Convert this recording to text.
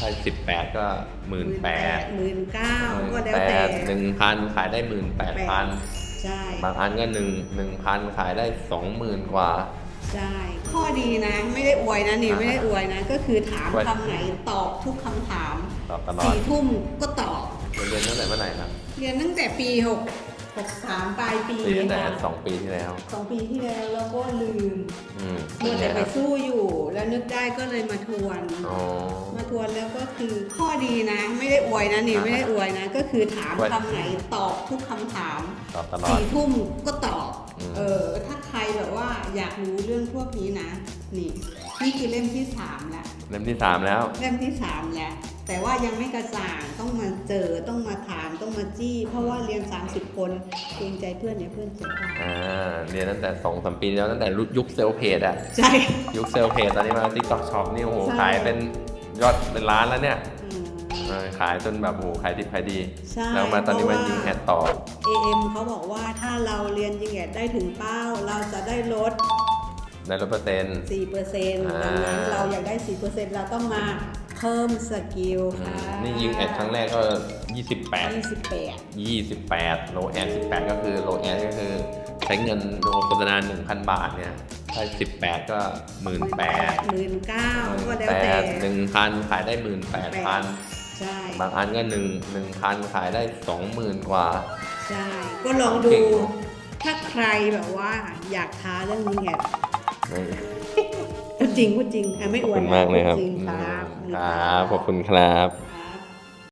ถ้าสิบแปดก็หมื่นแปดหมื่นเก้าหมื่ก็นแล้วแปแต่ดหนึ่งพันขายได้หมื่นแปดพันใช่บางอันก็หนึ่งหนึ่งพันขายได้สองหมื่นกว่าใช่ข้อดีนะไม่ได้อวยนะนี่อ่าไม่ได้อวยนะ ก็คือถามอวยคำไหนตอบทุกคำถามตอบตลอดสี่ทุ่มก็ตอบเรียนตั้งแต่เมื่อไหร่ครับเรียนตั้งแต่ปีหกหกสามปลายปีเรียนตั้งแต่ค่ะสองปีที่แล้วสองปีที่แล้วแล้วก็ลืมอืมมัวแต่ไปสู้อยู่แล้ว นึกได้ก็เลยมาทวน อ๋อ มาทวนแล้วก็คือข้อดีนะ ไม่ได้อวยนะนี่อ่าไม่ได้อวยนะ ก็คือถามอวยคำไหนตอบทุกคำถามตอบตลอดสี่ทุ่มก็ตอบอืม เออถ้าใครแบบว่าอยากรู้เรื่องพวกนี้นะ นี่ นี่คือเล่มที่สามแล้ว เล่มที่สามแล้ว เล่มที่สามแล้วแต่ว่ายังไม่กระจ่างต้องมาเจอต้องมาถา มต้องมาจี้ เพราะว่าเรียน 30 คนเกรงใจเพื่อนเนี่ยเพื่อนเสียดายอ่าเรียนตั้งแต่สองสามปีแล้วตั้งแต่ยุคเซลล์เพจอะใช่ ยุคเซลล์เพจตอนนี้มาติ๊กต็อกช็อปนี่โอ้โหใช่ ขายเป็นยอดเป็นล้านแล้วเนี่ยอืม เออขายจนแบบโอ้โหขายดิบขายดี ใช่แล้วมาตอนนี้เพมาราะว่า ยิงแอดต่อ AM เขาบอกว่าถ้าเราเรียนยิงแอดได้ถึงเป้า เราจะได้ลด ในลดเปอร์เซ็นต์4%อ่าดังนั้นเราอยากได้ 4%เราต้องมา เพิ่มสกิลอืค่ะมนี่ยิงแอดครั้งแรกก็ 28 28 28 โลแอน18 ก็คือโลแอนก็คือใช้เงินลงโฆษณา1,000 บาทเนี่ยถ้า18 ก็ 18,000หมื่นเก้าก็แล้วแต่หนึ่งพันขายได้ 18,000ใช่บางอันก็1 1,000 ขายได้ 20,000 กว่า ใช่ ก็ลองดู ถ้าใครแบบว่าอยากท้าเรื่องยิงแอดพูด จริงพูดจริงอะไม่ขออบวยคุณนะมากเลยครับพูดจริงครับ ครับ ขอบคุณครับ